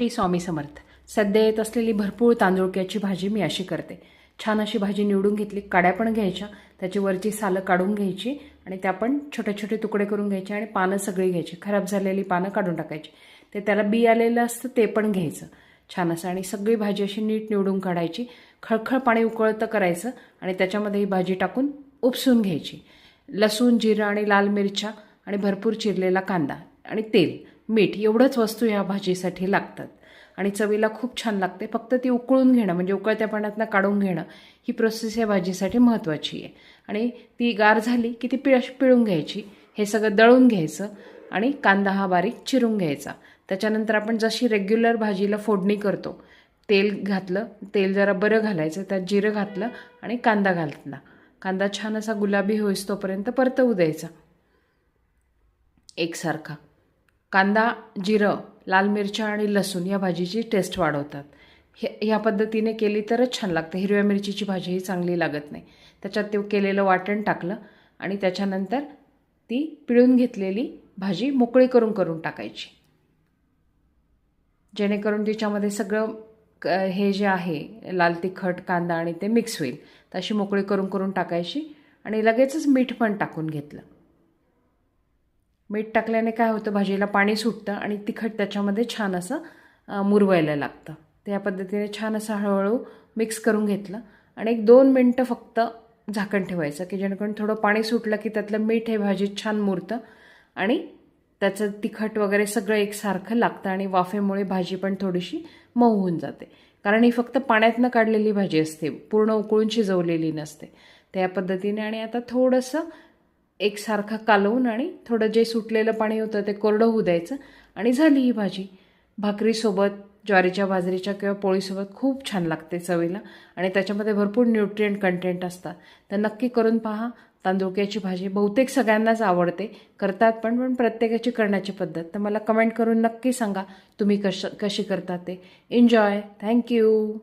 श्री स्वामी समर्थ. सध्या येत असलेली भरपूर तांदूळक्याची भाजी मी अशी करते. छान अशी भाजी निवडून घेतली. काड्या पण घ्यायच्या. त्याची वरची सालं काढून घ्यायची आणि त्या पण छोटे छोटे तुकडे करून घ्यायचे आणि पानं सगळी घ्यायची. खराब झालेली पानं काढून टाकायची. ते त्याला बी आलेलं असतं ते पण घ्यायचं. छान असं आणि सगळी भाजी अशी नीट निवडून काढायची. खळखळ पाणी उकळतं करायचं आणि त्याच्यामध्ये ही भाजी टाकून उपसून घ्यायची. लसूण जिरं आणि लाल मिरच्या आणि भरपूर चिरलेला कांदा. आणि तेल मीठ एवढंच वस्तू या भाजीसाठी लागतात. आणि चवीला खूप छान लागते. फक्त ती उकळून घेणं म्हणजे उकळत्या पाण्यातनं काढून घेणं ही प्रोसेस या भाजीसाठी महत्त्वाची आहे. आणि ती गार झाली की ती पिळ पिळून घ्यायची. हे सगळं दळून घ्यायचं आणि कांदा हा बारीक चिरून घ्यायचा. त्याच्यानंतर आपण जशी रेग्युलर भाजीला फोडणी करतो तेल घातलं तेल जरा बरं घालायचं त्यात जिरं घातलं आणि कांदा घातला कांदा छान असा गुलाबी होईस तोपर्यंत परतवू द्यायचा. एकसारखा. कांदा जिरं लाल मिरच्या आणि लसूण या भाजीची टेस्ट वाढवतात. हे ह्या पद्धतीने केली तरच छान लागते. हिरव्या मिरचीची भाजीही चांगली लागत नाही. त्याच्यात ते केलेलं वाटण टाकलं आणि त्याच्यानंतर ती पिळून घेतलेली भाजी मोकळी करून करून टाकायची. जेणेकरून तिच्यामध्ये सगळं क हे जे आहे लाल तिखट कांदा आणि ते मिक्स होईल. तशी मोकळी करून करून टाकायची आणि लगेचच मीठ पण टाकून घेतलं. मीठ टाकल्याने काय होतं? भाजीला पाणी सुटतं आणि तिखट त्याच्यामध्ये छान असं मुरवायला लागतं. त्या पद्धतीने छान असं हळूहळू मिक्स करून घेतलं. आणि एक दोन मिनटं फक्त झाकण ठेवायचं की जेणेकरून थोडं पाणी सुटलं की त्यातलं मीठ हे भाजीत छान मुरतं आणि त्याचं तिखट वगैरे सगळं एकसारखं लागतं आणि वाफेमुळे भाजी पण थोडीशी मऊ होऊन जाते. कारण ही फक्त पाण्यातनं काढलेली भाजी असते पूर्ण उकळून शिजवलेली नसते. त्या पद्धतीने आणि आता थोडंसं एकसारखा कालवून आणि थोडं जे सुटलेलं पाणी होतं ते कोरडं होऊ द्यायचं. आणि झाली ही भाजी. भाकरीसोबत ज्वारीच्या बाजरीच्या किंवा पोळीसोबत खूप छान लागते चवीला. आणि त्याच्यामध्ये भरपूर न्यूट्रिएंट कंटेंट असतात तर नक्की करून पहा. तांदुळक्याची भाजी बहुतेक सगळ्यांनाच आवडते. करतात पण पण प्रत्येकाची करण्याची पद्धत. तर मला कमेंट करून नक्की सांगा तुम्ही कश कशी करता ते. Enjoy thank you